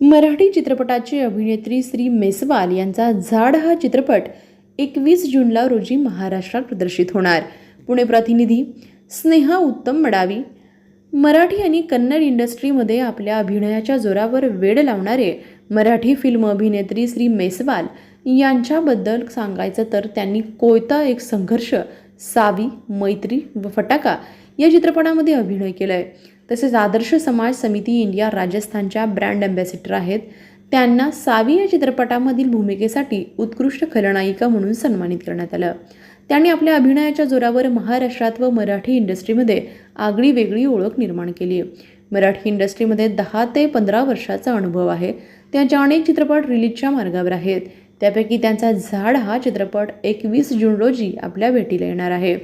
मराठी चित्रपटाची अभिनेत्री श्री मेसवाल यांचा झाड हा चित्रपट एकवीस जूनला रोजी महाराष्ट्रात प्रदर्शित होणार. पुणे प्रतिनिधी स्नेहा उत्तम मडावी मराठी आणि कन्नड इंडस्ट्रीमध्ये आपल्या अभिनयाच्या जोरावर वेड लावणारे मराठी फिल्म अभिनेत्री श्री मेसवाल यांच्याबद्दल सांगायचं तर त्यांनी कोयता एक संघर्ष सावी मैत्री व फटाका या चित्रपटामध्ये अभिनय केला आहे तसेच आदर्श समाज समिती इंडिया राजस्थानच्या ब्रँड अँबॅसिडर आहेत. त्यांना सावी या चित्रपटामधील भूमिकेसाठी उत्कृष्ट खलनायिका म्हणून सन्मानित करण्यात आलं. त्यांनी आपल्या अभिनयाच्या जोरावर महाराष्ट्रात व मराठी इंडस्ट्रीमध्ये आगळी वेगळी ओळख निर्माण केली. मराठी इंडस्ट्रीमध्ये दहा ते पंधरा वर्षाचा अनुभव आहे. त्यांच्या अनेक चित्रपट रिलीजच्या मार्गावर आहेत. त्यापैकी त्यांचा झाड हा चित्रपट एकवीस जून रोजी आपल्या भेटीला येणार आहे.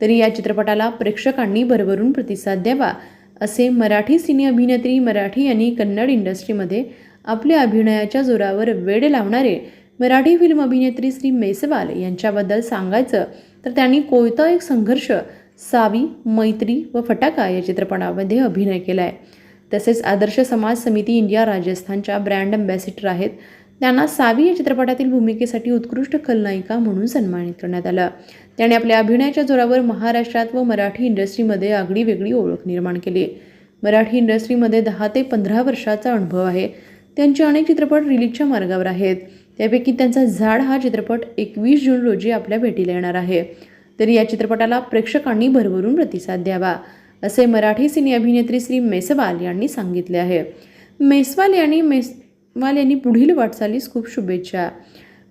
तरी या चित्रपटाला प्रेक्षकांनी भरभरून प्रतिसाद द्यावा असे मराठी सिने अभिनेत्री मराठी आणि कन्नड इंडस्ट्रीमध्ये आपल्या अभिनयाच्या जोरावर वेड लावणारे मराठी फिल्म अभिनेत्री श्री मेसवाल यांच्याबद्दल सांगायचं तर त्यांनी कोयता एक संघर्ष सावी मैत्री व फटाका या चित्रपटामध्ये अभिनय केला आहे तसेच आदर्श समाज समिती इंडिया राजस्थानच्या ब्रँड अँबॅसिडर आहेत त्यांना सावी या चित्रपटातील भूमिकेसाठी उत्कृष्ट खलनायिका म्हणून सन्मानित करण्यात आलं. त्याने आपल्या अभिनयाच्या जोरावर महाराष्ट्रात व मराठी इंडस्ट्रीमध्ये आगळी वेगळी ओळख निर्माण केली. मराठी इंडस्ट्रीमध्ये दहा ते पंधरा वर्षाचा अनुभव आहे. त्यांचे अनेक चित्रपट रिलीजच्या मार्गावर आहेत. त्यापैकी त्यांचा झाड हा चित्रपट एकवीस जून रोजी आपल्या भेटीला येणार आहे. तरी या चित्रपटाला प्रेक्षकांनी भरभरून प्रतिसाद द्यावा असे मराठी सिने अभिनेत्री श्री मेसवाल यांनी सांगितले आहे. मेसवाल यांनी मेस माल यांनी पुढील वाटचालीस खूप शुभेच्छा.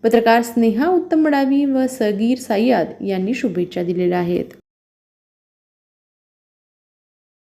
पत्रकार स्नेहा उत्तम मडावी व सगीर साय्याद यांनी शुभेच्छा दिलेल्या आहेत.